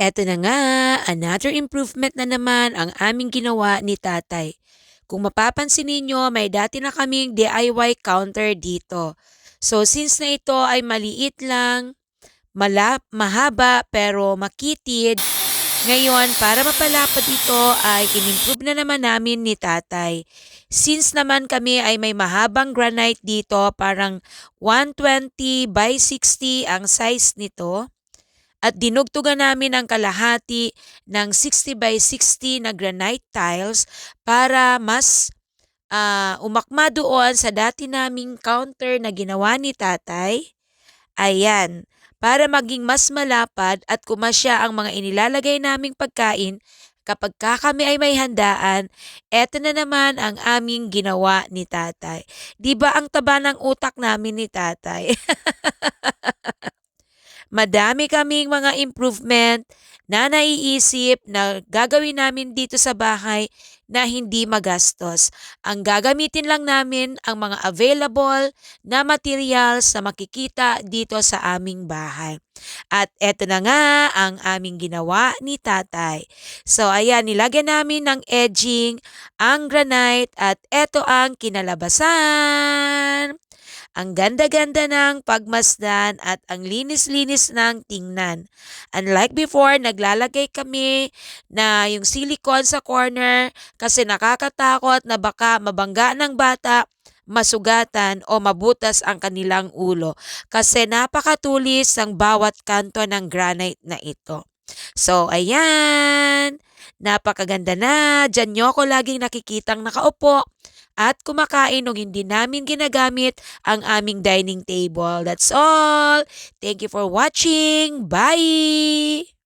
Eto na nga, another improvement na naman ang aming ginawa ni tatay. Kung mapapansin ninyo, may dati na kaming DIY counter dito. So since na ito ay maliit lang, malap, mahaba pero makitid, ngayon para mapalapad ito ay inimprove na naman namin ni tatay. Since naman kami ay may mahabang granite dito, parang 120 by 60 ang size nito, at dinugtugan namin ang kalahati ng 60 by 60 na granite tiles para mas ah, umakma doon sa dati naming counter na ginawa ni tatay. Ayan, para maging mas malapad at kumasya ang mga inilalagay naming pagkain kapag ka kami ay may handaan, eto na naman ang aming ginawa ni tatay. 'Di ba ang taba ng utak namin ni tatay? Madami kaming mga improvement na naiisip na gagawin namin dito sa bahay na hindi magastos. Ang gagamitin lang namin ang mga available na materials na makikita dito sa aming bahay. At eto na nga ang aming ginawa ni tatay. So ayan, nilagyan namin ng edging ang granite at eto ang kinalabasan. Ang ganda-ganda ng pagmasdan at ang linis-linis ng tingnan. Unlike before, naglalagay kami na yung silicone sa corner kasi nakakatakot na baka mabangga ng bata, masugatan o mabutas ang kanilang ulo kasi napakatulis ng bawat kanto ng granite na ito. So, ayan. Napakaganda na. Diyan nyo ko laging nakikitang nakaupo at kumakain nung hindi namin ginagamit ang aming dining table. That's all. Thank you for watching. Bye!